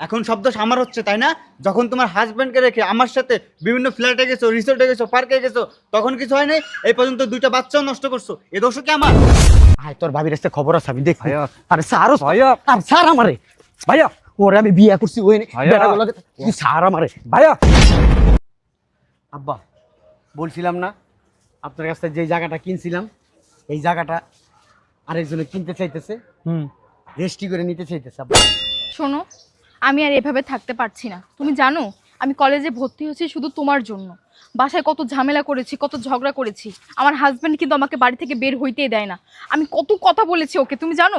এখন শব্দ আমার হচ্ছে তাই না? যখন তোমার হাজব্যান্ডকে রেখে আমার সাথে বিভিন্ন ফ্ল্যাটে গেছো রিসোর্টে গেছো পার্কে গেছো তখন কিছু হয় নাই? এই পর্যন্ত দুইটা বাচ্চাও নষ্ট করছ। এ দোষও কি আমার? আয় তোর ভাবির কাছে খবর আছে আমি দেখ আরে ভাইয়া। আর স্যার আমারে। ভাইয়া ওরে আমি বিয়া করছি ওই স্যার আমারে। ভাইয়া। আব্বা বলছিলাম না আপনার কাছে যে জায়গাটা কিনছিলাম এই জায়গাটা আরেকজনে কিনতে চাইতেছে। হুম। রেজিস্ট্রি করে নিতে চাইতেছে আব্বা। শোনো আমি আর এভাবে থাকতে পারছি না। তুমি জানো, আমি কলেজে ভর্তি হয়েছি শুধু তোমার জন্য। বাসায় কত ঝামেলা করেছি, কত ঝগড়া করেছি। আমার হাজব্যান্ড কিন্তু আমাকে বাড়ি থেকে বের হইতেই দেয় না। আমি কত কথা বলেছি ওকে, তুমি জানো?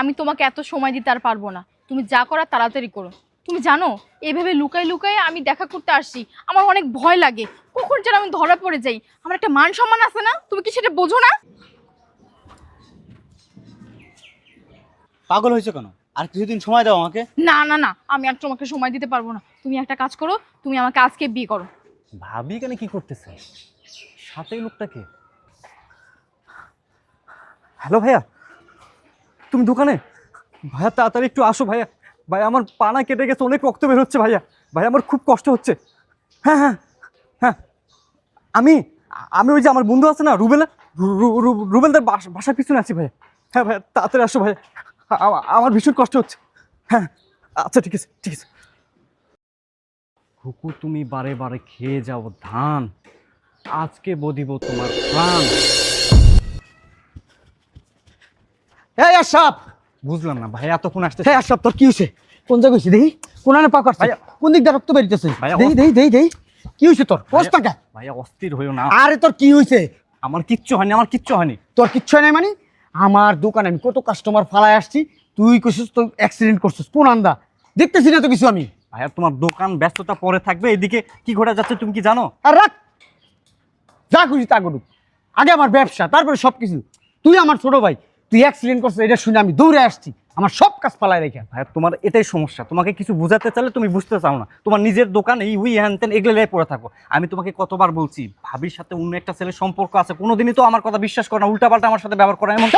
আমি তোমাকে এত সময় দিতে আর পারব না। তুমি যা করার তাড়াতাড়ি করো। তুমি জানো, এভাবে লুকাই লুকাই আমি দেখা করতে আসছি। আমার অনেক ভয় লাগে। কখন যেন আমি ধরা পড়ে যাই। আমার একটা মান সম্মান আছে না? তুমি কি সেটা বোঝো না? পাগল হয়েছে কেন? আর কিছুদিন সময় দাও আমাকে। না না না আমি আর তোমাকে সময় দিতে পারব না। তুমি একটা কাজ করো তুমি আমাকে আজকে বিয়ে করো। ভাবি কেন কি করতেছে? সাথে লোকটাকে হ্যালো ভাইয়া তুমি দোকানে? ভাইয়া তাড়াতাড়ি একটু আসো ভাইয়া। ভাই আমার পানা কেটে গেছে অনেক রক্ত বের হচ্ছে ভাইয়া। ভাই আমার খুব কষ্ট হচ্ছে। হ্যাঁ হ্যাঁ হ্যাঁ। আমি আমি ওই যে আমার বন্ধু আছে না রুবেল রুবেলদের বাসা বাসার পিছনে আছি ভাইয়া। হ্যাঁ ভাইয়া তাড়াতাড়ি আসো ভাইয়া। আমার ভীষণ কষ্ট হচ্ছে। হ্যাঁ আচ্ছা ঠিক আছে ঠিক আছে। হুকু তুমি বারে বারে খেয়ে যাও ধান। আজকে বদিব তোমার প্রাণ। এই আশাপ বুঝলাম না ভাই এতক্ষণ আসতে এই আশাপ তোর কি হয়েছে? কোন জায়গায় হয়েছে? দেখি কোন পা কাটছে। কোন দিক দিয়ে রক্ত বেরিতেছে? দেই দেই দেই দেই কি হয়েছে তোর? পোস্টটা ভাইয়া অস্থির হইও না। আরে তোর কি হয়েছে? আমার কিচ্ছু হয়নি আমার কিচ্ছু হয়নি। তোর কিচ্ছু নাই মানে? আমার দোকানে আমি কত কাস্টমার ফালায় আসছি তুই কইছিস তো অ্যাক্সিডেন্ট করছিস কোন আন্দা? দেখতেছি না তো কিছু আমি। ভাইয়া তোমার দোকান ব্যস্ততা পরে থাকবে এদিকে কি ঘটা যাচ্ছে তুমি কি জানো? আর রাখ। যা খুশি তা করুক। আগে আমার ব্যবসা তারপরে সব কিছু তুই আমার ছোট ভাই তুই অ্যাক্সিডেন্ট করছিস এটা শুনে আমি দৌড়ে আসছি। আমার সব কাজ পালায় রেখে। ভাইয়া তোমার এটাই সমস্যা। তোমাকে কিছু বোঝাতে চাইলে তুমি বুঝতে চাও না। তোমার নিজের দোকান এই উই হ্যান ত্যান এগুলো পড়ে থাকো। আমি তোমাকে কতবার বলছি ভাবির সাথে অন্য একটা ছেলের সম্পর্ক আছে কোনোদিনই তো আমার কথা বিশ্বাস করে না উল্টাপাল্টা আমার সাথে ব্যবহার করে এমন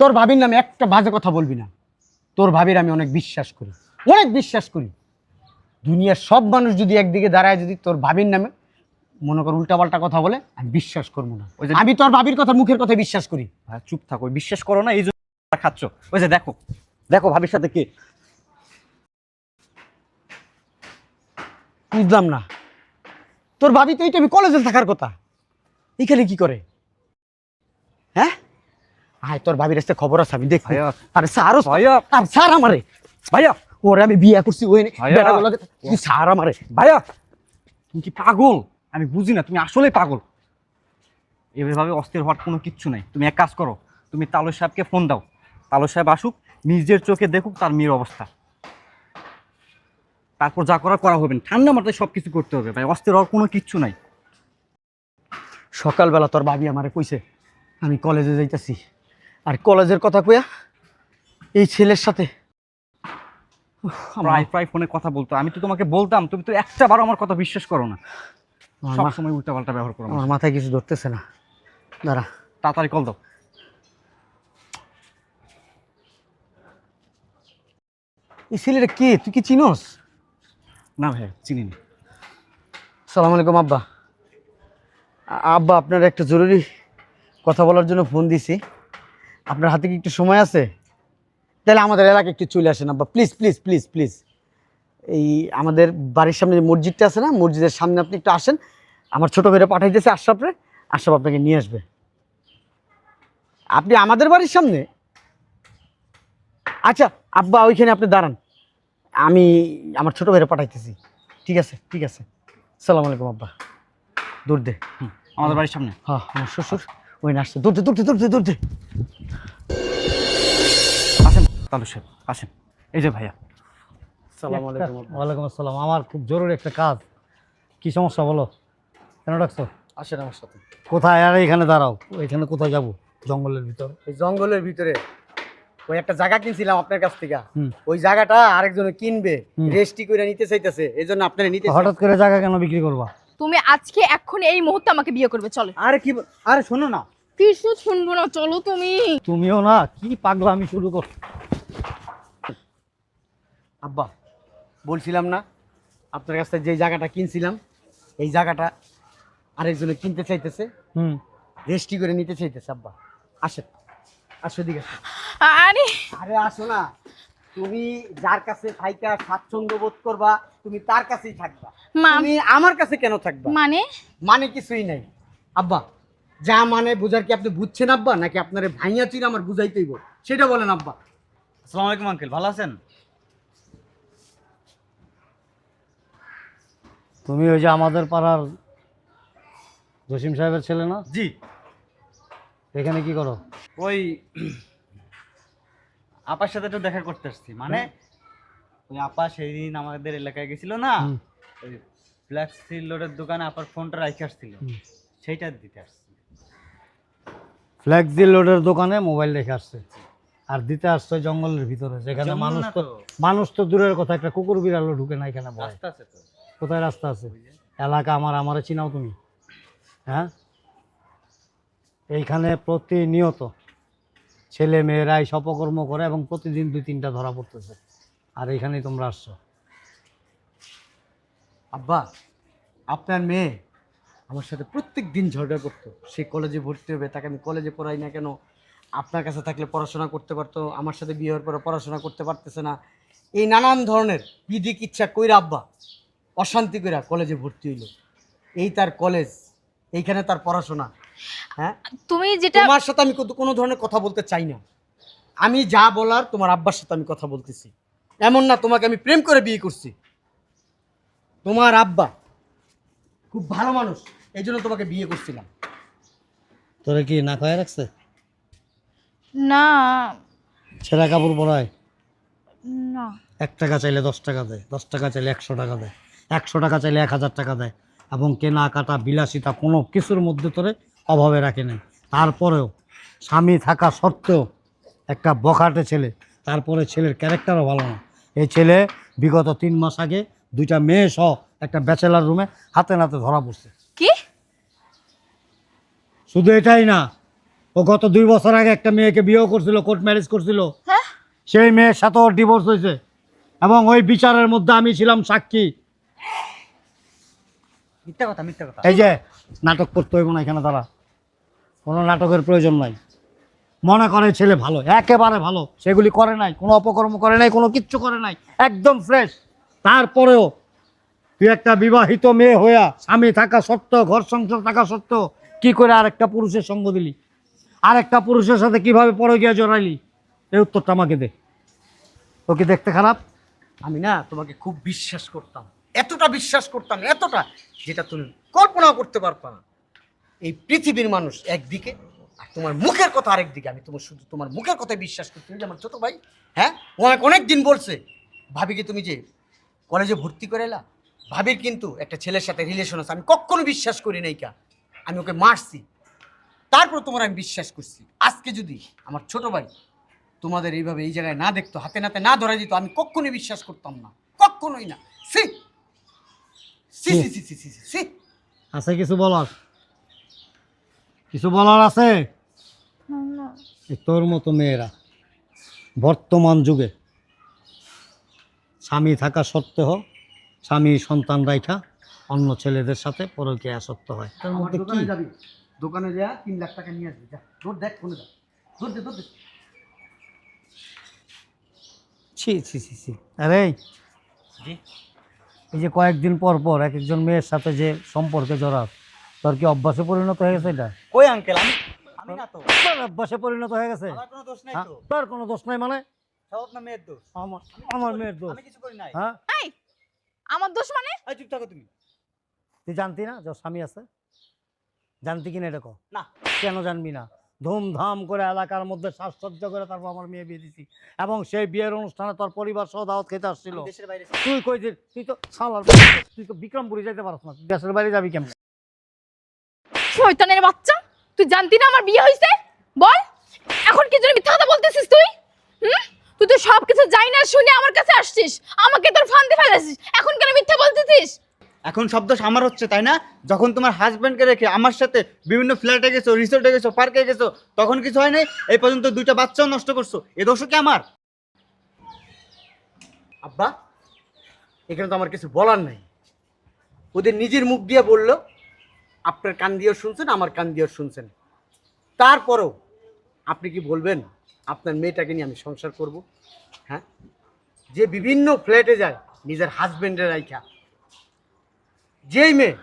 তোর ভাবির নামে একটা বাজে কথা বলবি না। তোর ভাবির আমি অনেক বিশ্বাস করি। অনেক বিশ্বাস করি। দুনিয়ার সব মানুষ যদি একদিকে দাঁড়ায় যদি তোর ভাবির নামে মনে কর উল্টাপাল্টা কথা বলে আমি বিশ্বাস করব না। আমি তোর ভাবির কথা মুখের কথা বিশ্বাস করি। চুপ থাকো বিশ্বাস করো না এই জন্য খাচ্ছ। ওই যে দেখো দেখো ভাবির সাথে কে। বুঝলাম না। তোর ভাবি তো এইটা আমি কলেজে থাকার কথা। এখানে কি করে? হ্যাঁ? আয় তোর ভাবির কাছে খবর আছে আমি দেখ। আরে স্যারও আর স্যার আমারে। ভাইয়া ওরে আমি বিয়ে করছি ওই তুই স্যার আমারে? ভাইয়া তুমি কি পাগল? আমি বুঝি না তুমি আসলে পাগল। এভাবে অস্থির হওয়ার কোনো কিচ্ছু নাই। তুমি এক কাজ করো তুমি তালুর সাহেবকে ফোন দাও। তালুর সাহেব আসুক নিজের চোখে দেখুক তার মেয়ের অবস্থা। তারপর যা করা করা হবে। ঠান্ডা মাথায় সব কিছু করতে হবে ভাই অস্থির হওয়ার কোনো কিচ্ছু নাই। সকালবেলা তোর ভাবি আমারে কইছে আমি কলেজে যাইতাছি। আর কলেজের কথা কইয়া এই ছেলের সাথে প্রায় প্রায় ফোনে কথা বলতো। আমি তো তোমাকে বলতাম তুমি তো একটা বার আমার কথা বিশ্বাস করো না। সব সময় উল্টাপাল্টা ব্যবহার করো আমার মাথায় কিছু ধরতেছে না। দাঁড়া। তাড়াতাড়ি কল দাও। এই ছেলেটা কে? তুই কি চিনোস? না ভাই চিনি না সালাম আলাইকুম আব্বা। আব্বা আপনার একটা জরুরি কথা বলার জন্য ফোন দিছি। আপনার হাতে কি একটু সময় আছে? তাহলে আমাদের এলাকায় একটু চলে আসেন আব্বা। Please please please please. এই আমাদের বাড়ির সামনে যে মসজিদটা আছে না মসজিদের সামনে আপনি একটু আসেন। আমার ছোটো ভাইরা পাঠাইতেছে আশরাফরে আশরাফ আপনাকে নিয়ে আসবে। আপনি আমাদের বাড়ির সামনে? আচ্ছা আব্বা ওইখানে আপনি দাঁড়ান। আমি আমার ছোটো ভাইরা পাঠাইতেছি। ঠিক আছে ঠিক আছে। সালাম আলাইকুম আব্বা। দূর দে। হুম, আমাদের বাড়ির সামনে। হ্যাঁ আমার শ্বশুর ওই নাচতে দূর দে দূর দে দূর দে দূর দে। আসেন তালু সাহেব আসেন। এই যে ভাইয়া। সালাম আলাইকুম ওয়ালাইকুম আসসালাম। আমার খুব জরুরি একটা কাজ। কি সমস্যা বলো? কেন ডাকছো? আসেন আমার সাথে। কোথায়? আর এখানে দাঁড়াও। এখানে কোথায় যাব? জঙ্গলের ভিতর। ওই জঙ্গলের ভিতরে। ওই একটা জায়গা কিনছিলাম আপনার কাছ থেকে। ওই জায়গাটা আরেকজনে কিনবে। রেস্টি করে নিতে চাইতেছে এই জন্য আপনারা নিতে হঠাৎ করে জায়গা কেন বিক্রি করবা? তুমি আজকে এক্ষুনি এই মুহূর্তে আমাকে বিয়ে করবে চলো। আরে কি আরে শোনো না। কিছু শুনব না চলো তুমি। তুমিও না কি পাগলা আমি শুরু কর আব্বা বলছিলাম না আপনার কাছ থেকে যে জায়গাটা কিনছিলাম এই জায়গাটা আরেকজনে কিনতে চাইতেছে। হুম। রেস্টি করে নিতে চাইতেছে আব্বা। আসেন আসো দিকে আরে। আরে আসো না। তুমি যার কাছে থাইকা স্বাচ্ছন্দ্য বোধ করবা তুমি তার কাছেই থাকবা। মা- তুমি আমার কাছে কেন থাকবা? মানে? মানে কিছুই নাই। আব্বা যা মানে বুঝার কি আপনি বুঝছেন আব্বা নাকি আপনার ভাইয়া চির আমার বুঝাইতেইব সেটা বলেন আব্বা। আসসালামু আলাইকুম আঙ্কেল। ভালো আছেন? তুমি ওই যে আমাদের পাড়ার জসিম সাহেবের ছেলে না? জি। এখানে কি করো? ওই আপার সাথে একটু দেখা করতে আসছি। মানে ওই আপা সেই দিন আমাদের এলাকায় গেছিল না। ওই ফ্ল্যাক্সি লোডের দোকানে আপার ফোনটা রাখে আসছিল। সেইটা দিতে আসছি। ফ্ল্যাক্সি লোডের দোকানে মোবাইল রেখে আসছে। আর দিতে আসছে জঙ্গলের ভিতরে যেখানে মানুষ তো তো। মানুষ তো দূরের কথা একটা কুকুর বিড়ালও ঢুকে না এখানে রাস্তা আছে তো। কোথায় রাস্তা আছে? এলাকা আমার আমারে চিনাও তুমি। হ্যাঁ? এইখানে প্রতিনিয়ত ছেলে মেয়েরা এই করে এবং প্রতিদিন দুই, তিনটা ধরা পড়তেছে। আর এইখানেই তোমরা আসছো। আব্বা, আপনার মেয়ে আমার সাথে প্রত্যেক দিন ঝগড়া করতো। সে কলেজে ভর্তি হবে, তাকে আমি কলেজে পড়াই না কেন? আপনার কাছে থাকলে পড়াশোনা করতে পারতো, আমার সাথে বিয়ে হওয়ার পরে পড়াশোনা করতে পারতেছে না। এই নানান ধরনের বিধিক ইচ্ছা কইরা আব্বা, অশান্তি কইরা কলেজে ভর্তি হইল। এই তার কলেজ, এইখানে তার পড়াশোনা। হ্যাঁ? তুমি যেটা তোমার সাথে আমি কোনো ধরনের কথা বলতে চাই না। আমি যা বলার তোমার আব্বার সাথে আমি কথা বলতেছি। এমন না তোমাকে আমি প্রেম করে বিয়ে করছি। তোমার আব্বা খুব ভালো মানুষ এই জন্য তোমাকে বিয়ে করছিলাম। তোরে কি না খায় রাখছে? না। ছেঁড়া কাপড় পরায়? না। এক টাকা চাইলে দশ টাকা দেয় দশ টাকা চাইলে একশো টাকা দেয় একশো টাকা চাইলে এক হাজার টাকা দেয়। এবং কেনাকাটা বিলাসিতা কোনো কিছুর মধ্যে তোরে অভাবে রাখে নাই। তারপরেও স্বামী থাকা সত্ত্বেও একটা বখাটে ছেলে তারপরে ছেলের ক্যারেক্টারও ভালো না। এই ছেলে বিগত তিন মাস আগে দুইটা মেয়ে সহ একটা ব্যাচেলার রুমে হাতে নাতে ধরা পড়ছে। কি? শুধু এটাই না ও গত দুই বছর আগে একটা মেয়েকে বিয়েও করছিল কোর্ট ম্যারেজ করছিল। হ্যাঁ? সেই মেয়ের সাথে ওর ডিভোর্স হয়েছে এবং ওই বিচারের মধ্যে আমি ছিলাম সাক্ষী। মিথ্যা কথা মিথ্যা কথা। এই যে নাটক করতে হইব না এখানে তারা কোনো নাটকের প্রয়োজন নাই। মনে করে ছেলে ভালো, একেবারে ভালো, সেগুলি করে নাই, কোনো অপকর্ম করে নাই, কোনো কিচ্ছু করে নাই, একদম ফ্রেশ তারপরেও তুই একটা বিবাহিত মেয়ে হইয়া স্বামী থাকা সত্ত্বেও, ঘর সংসার থাকা সত্ত্বেও, কি করে আরেকটা পুরুষের সঙ্গ দিলি? আরেকটা পুরুষের সাথে কীভাবে পরে গিয়ে জড়াইলি? এই উত্তরটা আমাকে দে। ও কি দেখতে খারাপ? আমি না তোমাকে খুব বিশ্বাস করতাম, এতটা বিশ্বাস করতাম, এতটা, যেটা তুমি কল্পনাও করতে পারবা না। এই পৃথিবীর মানুষ একদিকে আর তোমার মুখের কথা আরেকদিকে। আমি তোমার শুধু তোমার মুখের কথায় বিশ্বাস করি। তুমি যে আমার ছোটো ভাই হ্যাঁ? ও আমাকে অনেক দিন বলছে। ভাবি কি তুমি যে কলেজে ভর্তি করে এলা? ভাবির কিন্তু একটা ছেলের সাথে রিলেশন আছে। আমি কখনো বিশ্বাস করি নাই কা। আমি ওকে মারছি। তারপর তোমার আমি বিশ্বাস করছি। আজকে যদি আমার ছোট ভাই তোমাদের এইভাবে এই জায়গায় না দেখতো, হাতে নাতে না ধরা দিত, আমি কখনোই বিশ্বাস করতাম না। কখনোই না। সি সি সি সি সি সি আছে কিছু বলার? কিছু বলার আছে? এই তোর মতো মেয়েরা বর্তমান যুগে স্বামী থাকা সত্ত্বেও স্বামী সন্তান রাইখা অন্য ছেলেদের সাথে পরকীয়া আসক্ত হয়। তার মধ্যে কি? দোকানে যাবি? দোকানে যা তিন লাখ টাকা নিয়ে আসবি যা। দৌড় দেখ ফোনে যা দৌড় দে দৌড় দে। ছি ছি ছি ছি। আরে এই যে কয়েকদিন পর পর এক একজন মেয়ের সাথে যে সম্পর্কে জড়াস তোর কি অভ্যাসে পরিণত হয়ে গেছে এটা? কই আঙ্কেল আমি আমি না তো। তোর অভ্যাসে পরিণত হয়ে গেছে? আমার কোনো দোষ নাই হ্যাঁ? তো। তোর কোনো দোষ নাই মানে? সব না মেয়ের দোষ। আমার আমার মেয়ের দোষ। আমি কিছু করি নাই। হ্যাঁ? এই আমার দোষ মানে? এই চুপ থাকো তুমি। তুই জানতি না? যে স্বামী আছে। জানতি কিনা এটা কো না। কেন জানবি না? ধুমধাম করে এলাকার মধ্যে সাজসজ্জা করে তারপর আমার মেয়ে বিয়ে দিছি। এবং সেই বিয়ের অনুষ্ঠানে তোর পরিবার সহ দাওয়াত খেতে আসছিল। তুই কই তুই তো সালার তুই তো বিক্রমপুরি যাইতে পারছ না। দেশের বাইরে যাবি কেমন? শয়তানের বাচ্চা? তুই জানতি না আমার বিয়ে হয়েছে বল, এখন কি জন্য মিথ্যা কথা বলতেছিস তুই? হুম? তুই তো সব কিছু যাই না শুনে আমার কাছে আসছিস। আমাকে তোর ফান্দে ফেলেছিস। এখন কেন মিথ্যা বলতেছিস? এখন শব্দ আমার হচ্ছে, তাই না? যখন তোমার হাজব্যান্ডকে রেখে আমার সাথে বিভিন্ন ফ্ল্যাটে গেছো রিসোর্টে গেছো পার্কে গেছো, তখন কিছু হয় নাই? এই পর্যন্ত দুইটা বাচ্চাও নষ্ট করছ। এ দোষও কি আমার? আব্বা, এখানে তো আমার কিছু বলার নাই। ওদের নিজের মুখ দিয়ে বলল আপনার কান দিয়েও শুনছেন, আমার কান দিয়েও শুনছেন। তারপরেও আপনি কি বলবেন, আপনার মেয়েটাকে নিয়ে আমি সংসার করব? হ্যাঁ? যে বিভিন্ন ফ্ল্যাটে যায়, নিজের হাজবেন্ডের রাইখা যেই মেয়ে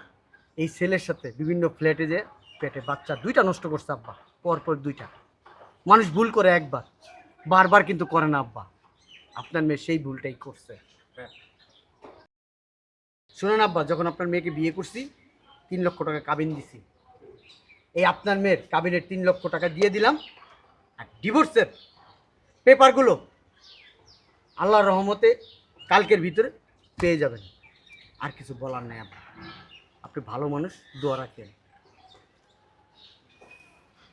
এই ছেলের সাথে বিভিন্ন ফ্ল্যাটে যে পেটে বাচ্চা, দুইটা নষ্ট করছে আব্বা, পরপর দুইটা। মানুষ ভুল করে একবার, বারবার কিন্তু করে না আব্বা। আপনার মেয়ে সেই ভুলটাই করছে। শুনুন আব্বা, যখন আপনার মেয়েকে বিয়ে করছি তিন লক্ষ টাকা কাবিন দিছি। এই আপনার মেয়ের কাবিনের তিন লক্ষ টাকা দিয়ে দিলাম। আর ডিভোর্সের পেপারগুলো আল্লাহর রহমতে কালকের ভিতরে পেয়ে যাবেন। আর কিছু বলার নেই আপনার আপনি ভালো মানুষ দোয়া রাখেন।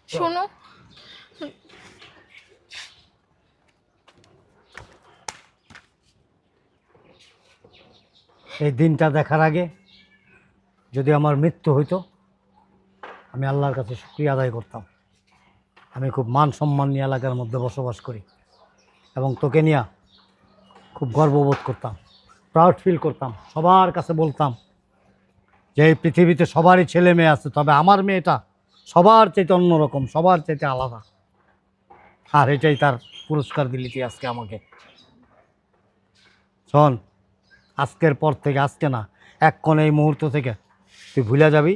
শোনো। এই দিনটা দেখার আগে যদি আমার মৃত্যু হইতো, আমি আল্লাহর কাছে শুক্রিয়া আদায় করতাম। আমি খুব মান সম্মান নিয়ে এলাকার মধ্যে বসবাস করি এবং তোকে নিয়ে খুব গর্ববোধ করতাম প্রাউড ফিল করতাম, সবার কাছে বলতাম যে এই পৃথিবীতে সবারই ছেলে মেয়ে আছে, তবে আমার মেয়েটা সবার চাইতে অন্যরকম, সবার চাইতে আলাদা। আর এটাই তার পুরস্কার দিলি তুই আজকে আমাকে। শোন, আজকের পর থেকে, আজকে না এক্ষণ এই মুহূর্ত থেকে তুই ভুলে যাবি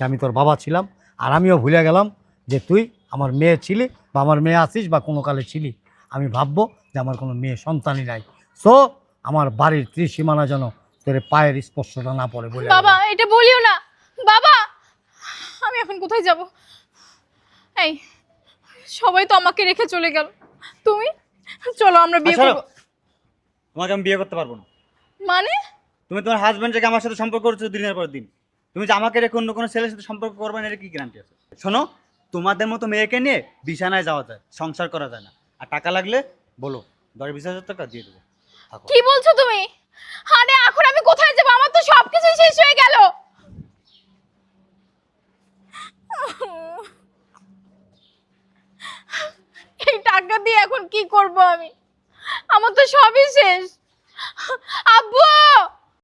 যে আমি তোর বাবা ছিলাম। আর আমিও ভুলে গেলাম যে তুই আমার মেয়ে ছিলি বা আমার মেয়ে আসিস বা কোনো কালে ছিলি। আমি ভাববো যে আমার কোনো মেয়ে সন্তানই নাই। সো আমার বাড়ির ত্রিসীমানা যেন তোর পায়ের স্পর্শটা না পড়ে বলে বাবা এটা বলিও না। বাবা আমি এখন কোথায় যাব? এই সবাই তো আমাকে রেখে চলে গেল। তুমি? চলো আমরা বিয়ে করব। তোমাকে আমি বিয়ে করতে পারব না। মানে? তুমি তোমার হাজব্যান্ড থেকে আমার সাথে সম্পর্ক করছ দিনের পর দিন। তুমি যে আমাকে রেখে অন্য কোনো ছেলের সাথে সম্পর্ক করবে না, এটা কি গ্যারান্টি আছে? শোনো, তোমাদের মতো মেয়েকে নিয়ে বিছানায় যাওয়া যায়, সংসার করা যায় না। আর টাকা লাগলে বলো, দশ বিশ হাজার টাকা দিয়ে দেবো। কি বলছো তুমি? আরে, এখন আমি কোথায় যাব? আমার তো সবকিছু শেষ হয়ে গেল। এই টাকা দিয়ে এখন কি করব আমি? আমার তো সবই শেষ। আব্বু!